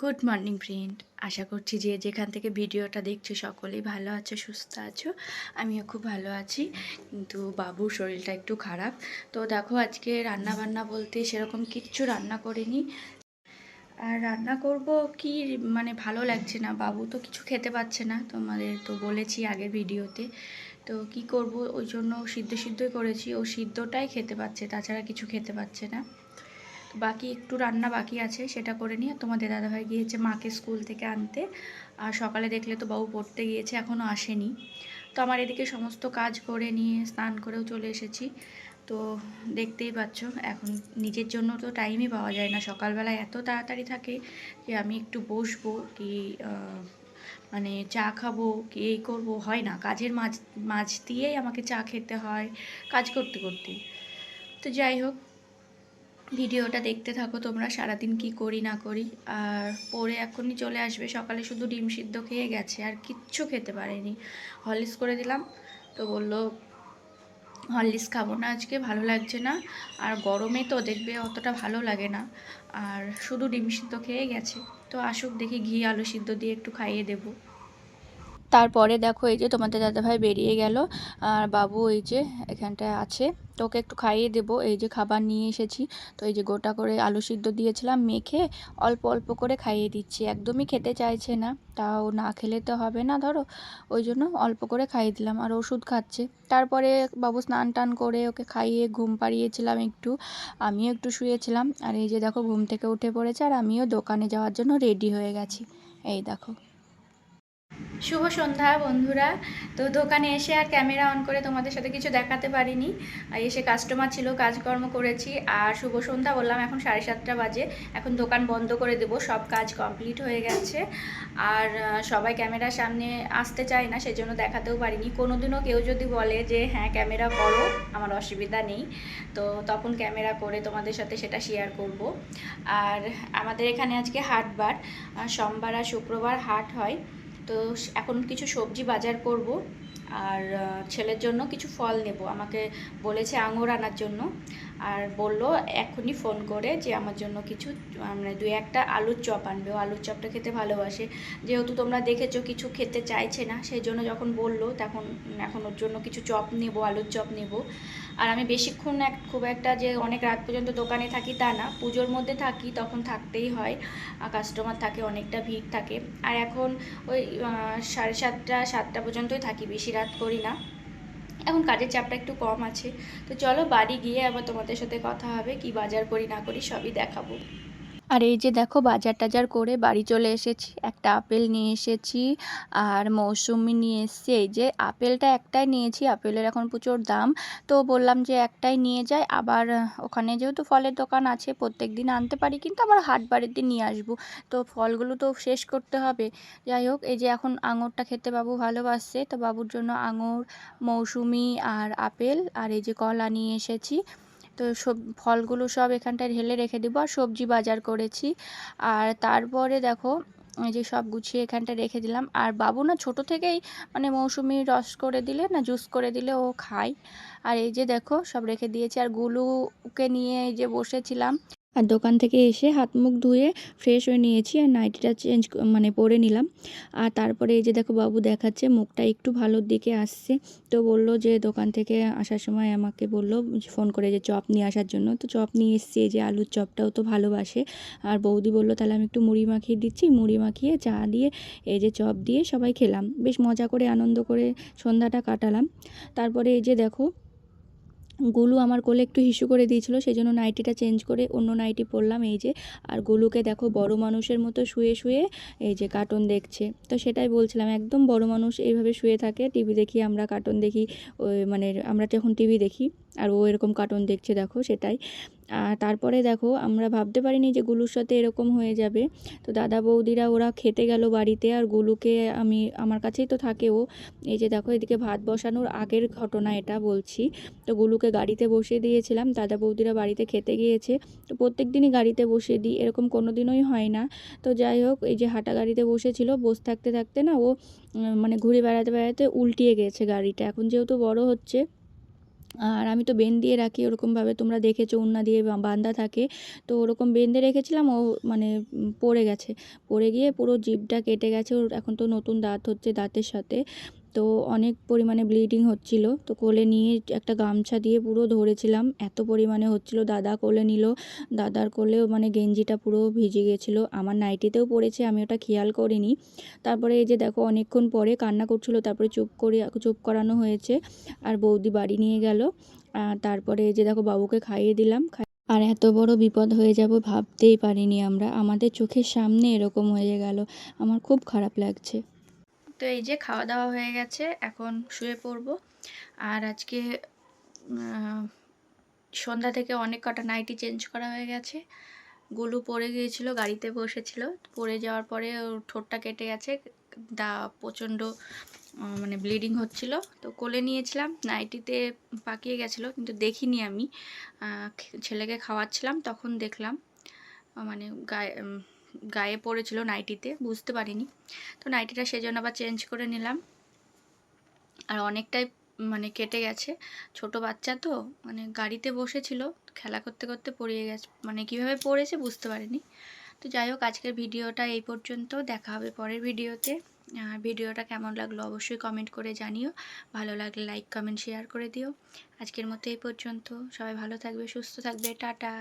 Good morning friend আশা করছি যে যেখান থেকে ভিডিওটা দেখছ সকলেই ভালো আছো, সুস্থ আছো। আমিও খুব ভালো আছি, কিন্তু বাবুর শরীরটা একটু খারাপ। তো দেখো, আজকে রান্না বান্না বলতে সেরকম কিচ্ছু রান্না করিনি। আর রান্না করব কি মানে ভালো লাগছে না? বাবু তো কিছু খেতে পাচ্ছে না, তোমাদের তো বলেছি আগের ভিডিওতে। তো কি করব? ওই জন্য সিদ্ধ সিদ্ধই করেছি। ও সিদ্ধটাই খেতে পাচ্ছে, তাছাড়া কিছু খেতে পাচ্ছে না। বাকি একটু রান্না বাকি আছে, সেটা করে নিয়ে তোমাদের দাদাভাই গিয়েছে মাকে স্কুল থেকে আনতে। আর সকালে দেখলে তো বাবু পড়তে গিয়েছে এখনও আসেনি। তো আমার এদিকে সমস্ত কাজ করে নিয়ে স্নান করেও চলে এসেছি। তো দেখতেই পাচ্ছ, এখন নিজের জন্য তো টাইমই পাওয়া যায় না। সকালবেলা এত তাড়াতাড়ি থাকে যে আমি একটু বসবো কি মানে চা খাব কি, এই করব, হয় না। কাজের মাঝ মাঝ দিয়েই আমাকে চা খেতে হয়, কাজ করতে করতে। তো যাই হোক ভিডিওটা দেখতে থাকো তোমরা সারাদিন কি করি, না করি। আর পরে এখনই চলে আসবে। সকালে শুধু ডিম সিদ্ধ খেয়ে গেছে, আর কিচ্ছু খেতে পারেনি। হলিস করে দিলাম। তো বলল হরলিক্স খাব না আজকে, ভালো লাগছে না। আর গরমে তো দেখবে অতটা ভালো লাগে না। আর শুধু ডিম সিদ্ধ খেয়ে গেছে। তো আসুক, দেখি ঘি, আলু সিদ্ধ দিয়ে একটু খাইয়ে দেবো। তারপরে দেখো এই যে তোমাদের দাদাভাই বেরিয়ে গেল, আর বাবু এই যে এখানটায় আছে, তো ওকে একটু খাইয়ে দেবো। এই যে খাবার নিয়ে এসেছি, তো এই যে গোটা করে আলু সিদ্ধ দিয়েছিলাম, মেখে অল্প অল্প করে খাইয়ে দিচ্ছি। একদমই খেতে চাইছে না, তাও না খেলে তো হবে না, ধরো। ওই জন্য অল্প করে খাইয়ে দিলাম, আর ওষুধ খাচ্ছে। তারপরে বাবু স্নান টান করে ওকে খাইয়ে ঘুম পাড়িয়েছিলাম একটু, আমিও একটু শুয়েছিলাম। আর এই যে দেখো ঘুম থেকে উঠে পড়েছে, আর আমিও দোকানে যাওয়ার জন্য রেডি হয়ে গেছি। এই দেখো। শুভ সন্ধ্যা বন্ধুরা। তো দোকানে এসে আর ক্যামেরা অন করে তোমাদের সাথে কিছু দেখাতে পারিনি। এসে কাস্টমার ছিল, কাজকর্ম করেছি। আর শুভ সন্ধ্যা বললাম, এখন সাড়ে সাতটা বাজে। এখন দোকান বন্ধ করে দেব, সব কাজ কমপ্লিট হয়ে গেছে। আর সবাই ক্যামেরার সামনে আসতে চায় না, সেজন্য দেখাতেও পারিনি। কোনো দিনও কেউ যদি বলে যে হ্যাঁ ক্যামেরা করো, আমার অসুবিধা নেই। তো তখন ক্যামেরা করে তোমাদের সাথে সেটা শেয়ার করব। আর আমাদের এখানে আজকে হাটবার সোমবার আর শুক্রবার হাট হয়। তো এখন কিছু সবজি বাজার করব। আর ছেলের জন্য কিছু ফল নেব। আমাকে বলেছে আঙুর আনার জন্য। আর বলল এখনই ফোন করে যে আমার জন্য কিছু মানে দু একটা আলুর চপ আনবে। ও আলুর চপটা খেতে ভালোবাসে। যেহেতু তোমরা দেখেছ কিছু খেতে চাইছে না, সেই জন্য যখন বলল তখন, এখন ওর জন্য কিছু চপ নেব, আলুর চপ নেব। আর আমি বেশিক্ষণ এক, খুব একটা যে অনেক রাত পর্যন্ত দোকানে থাকি তা না। পুজোর মধ্যে থাকি, তখন থাকতেই হয়। কাস্টমার থাকে, অনেকটা ভিড় থাকে। আর এখন ওই সাড়ে সাতটা সাতটা পর্যন্তই থাকি বেশি রাত করি না। এখন কাজের চাপটা একটু কম আছে। তো চলো বাড়ি গিয়ে আবার তোমাদের সাথে কথা হবে, কি বাজার করি না করি সবই দেখাবো। আর এই যে দেখো বাজার টাজার করে বাড়ি চলে এসেছি। একটা আপেল নিয়ে এসেছি আর মৌসুমি নিয়ে এসেছি। এই যে আপেলটা একটাই নিয়েছি, আপেলের এখন প্রচুর দাম। তো বললাম যে একটাই নিয়ে যাই। আবার ওখানে যেহেতু ফলের দোকান আছে, প্রত্যেক দিন আনতে পারি, কিন্তু আবার হাট বাড়ির দিন নিয়ে আসব। তো ফলগুলো তো শেষ করতে হবে। যাই হোক, এই যে এখন আঙুরটা খেতে বাবু ভালোবাসছে তো বাবুর জন্য আঙুর, মৌসুমি আর আপেল আর এই যে কলা নিয়ে এসেছি। তো সব ফলগুলো সব এখানটায় ঢেলে রেখে দেবো আর সবজি বাজার করেছি। আর তারপরে দেখো, এই যে সব গুছিয়ে এখানটা রেখে দিলাম। আর বাবু না ছোট থেকেই মানে মৌসুমি রস করে দিলে না জুস করে দিলে ও খায়। আর এই যে দেখো সব রেখে দিয়েছি। আর গুলুকে নিয়ে এই যে বসেছিলাম। আর দোকান থেকে এসে হাত মুখ ধুয়ে ফ্রেশ হয়ে নিয়েছি আর নাইটিটা চেঞ্জ মানে পরে নিলাম। আর তারপরে এই যে দেখো বাবু দেখাচ্ছে, মুখটা একটু ভালোর দিকে আসছে। তো বলল যে দোকান থেকে আসার সময় আমাকে বলল ফোন করে যে চপ নিয়ে আসার জন্য। তো চপ নিয়ে এসছি, এই যে আলুর চপটাও তো ভালোবাসে। আর বৌদি বলল, তাহলে আমি একটু মুড়ি মাখিয়ে দিচ্ছি। মুড়ি মাখিয়ে চা দিয়ে এই যে চপ দিয়ে সবাই খেলাম। বেশ মজা করে, আনন্দ করে সন্ধ্যাটা কাটালাম। তারপরে এই যে দেখো গুলু আমার কোলে একটু হিসু করে দিয়েছিল সেই জন্য নাইটিটা চেঞ্জ করে অন্য নাইটি পরলাম, এই যে। আর গুলুকে দেখো, বড় মানুষের মতো শুয়ে শুয়ে এই যে কার্টুন দেখছে। তো সেটাই বলছিলাম, একদম বড় মানুষ এইভাবে শুয়ে থাকে, টিভি দেখি আমরা কার্টুন দেখি মানে আমরা যখন টিভি দেখি। আর ও এরকম কার্টুন দেখছে, দেখো সেটাই। তারপরে দেখো, আমরা ভাবতে পারিনি যে গুলুর সাথে এরকম হয়ে যাবে। তো দাদা বৌদিরা ওরা খেতে গেল বাড়িতে আর গুলুকে আমি, আমার কাছেই তো থাকে ও। এই যে দেখো, এদিকে ভাত বসানোর আগের ঘটনা এটা বলছি। তো গুলুকে গাড়িতে বসিয়ে দিয়েছিলাম, দাদা বৌদিরা বাড়িতে খেতে গিয়েছে। তো প্রত্যেক দিনই গাড়িতে বসিয়ে দিই, এরকম কোনো দিনই হয় না। তো যাই হোক, এই যে হাঁটা গাড়িতে বসেছিল, বসে থাকতে থাকতে না ও মানে ঘুরে বেড়াতে বেড়াতে উল্টিয়ে গেছে গাড়িটা। এখন যেহেতু বড় হচ্ছে আর আমি তো বেন দিয়ে রাখি ওরকমভাবে। তোমরা দেখেছ, উন্না দিয়ে বান্ধা থাকে। তো ওরকম বেঁধে রেখেছিলাম, ও মানে পড়ে গেছে। পড়ে গিয়ে পুরো জিভটা কেটে গেছে। ওর এখন তো নতুন দাঁত হচ্ছে দাঁতের সাথে। তো অনেক পরিমাণে ব্লিডিং হচ্ছিল। তো কোলে নিয়ে একটা গামছা দিয়ে পুরো ধরেছিলাম। এত পরিমাণে হচ্ছিল, দাদা কোলে নিল। দাদার কোলেও মানে গেঞ্জিটা পুরো ভিজে গেছিল। আমার নাইটিতেও পড়েছে, আমি ওটা খেয়াল করিনি। তারপরে এই যে দেখো, অনেকক্ষণ পরে কান্না করছিল, তারপরে চুপ করে, চুপ করানো হয়েছে। আর বৌদি বাড়ি নিয়ে গেল। তারপরে এই যে দেখো, বাবুকে খাইয়ে দিলাম। আর এত বড় বিপদ হয়ে যাব ভাবতেই পারিনি আমরা। আমাদের চোখের সামনে এরকম হয়ে গেল। আমার খুব খারাপ লাগছে। তো এই যে খাওয়া দাওয়া হয়ে গেছে, এখন শুয়ে পড়ব। আর আজকে সন্ধ্যা থেকে অনেক কটা নাইটি চেঞ্জ করা হয়ে গেছে। গুলু পড়ে গিয়েছিল, গাড়িতে বসেছিল। পড়ে যাওয়ার পরে ঠোঁটটা কেটে গেছে, দা প্রচণ্ড মানে ব্লিডিং হচ্ছিল। তো কোলে নিয়েছিলাম নাইটিতে পাকিয়ে গেছিল, কিন্তু দেখিনি আমি। ছেলেকে খাওয়াচ্ছিলাম, তখন দেখলাম মানে গায়ে গায়ে পড়েছিল নাইটিতে, বুঝতে পারিনি। তো নাইটিটা সেজন্য আবার চেঞ্জ করে নিলাম। আর অনেকটাই মানে কেটে গেছে। ছোট বাচ্চা তো মানে গাড়িতে বসেছিল, খেলা করতে করতে পড়িয়ে গেছে। মানে কীভাবে পড়েছে বুঝতে পারিনি। তো যাই হোক, আজকের ভিডিওটা এই পর্যন্ত। দেখা হবে পরের ভিডিওতে। আর ভিডিওটা কেমন লাগল অবশ্যই কমেন্ট করে জানিও। ভালো লাগলে লাইক কমেন্ট শেয়ার করে দিও। আজকের মতো এই পর্যন্ত। সবাই ভালো থাকবে, সুস্থ থাকবে। টাটা।